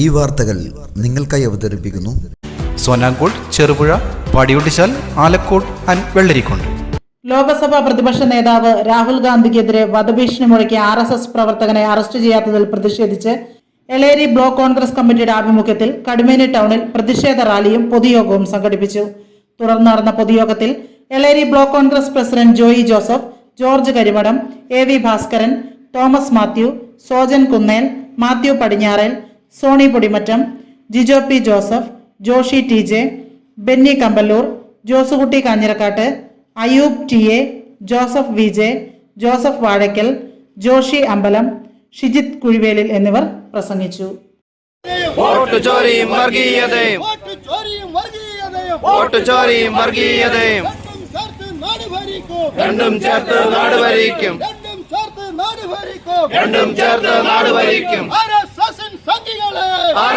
ഈ വാർത്തകൾ നിങ്ങൾക്കായി അവതരിപ്പിക്കുന്നു. സോനാങ്കോട് ചെറുപുഴ പാടിയൊട്ടിച്ചാൽ ആലക്കോട് ആൻഡ് വെള്ളരിക്കോട്. ലോക്സഭാ പ്രതിപക്ഷ നേതാവ് രാഹുൽ ഗാന്ധിക്കെതിരെ വധഭീഷണി മുഴക്കിയ ആർ എസ് എസ് പ്രവർത്തകനെ അറസ്റ്റ് ചെയ്യാത്തതിൽ പ്രതിഷേധിച്ച് എളേരി ബ്ലോക്ക് കോൺഗ്രസ് കമ്മിറ്റിയുടെ ആഭിമുഖ്യത്തിൽ കടുമേനി ടൗണിൽ പ്രതിഷേധ റാലിയും പൊതുയോഗവും സംഘടിപ്പിച്ചു. തുടർന്ന് നടന്ന പൊതുയോഗത്തിൽ Eleri block Congress president Joy Joseph George Karimadam A V Bhaskaran Thomas Mathew Sojan Kunnel Mathew Padinjarel Sony Podimattom Jijo P Joseph Joshy T J Benny Kamballur Josukutty Kanjirakkattu Ayub T A Joseph V J Joseph Vazhakkal Joshy Ambalam Shijith Kuzhivelil എന്നിവർ പ്രസംഗിച്ചു. Vote ചോരിയും വർഗീയതയും. Vote ചോരിയും വർഗീയതയും. രണ്ടും ചേർത്ത് നാട് ഭരിക്കും. രണ്ടും ചേർത്ത് നാട് ഭരിക്കും രണ്ടും ചേർത്ത് നാട് രണ്ടും ചേർത്ത് നാട് ഭരിക്കും ഭരിക്കും ആർ എസ് എസിൻ സംഘികളെ ആർ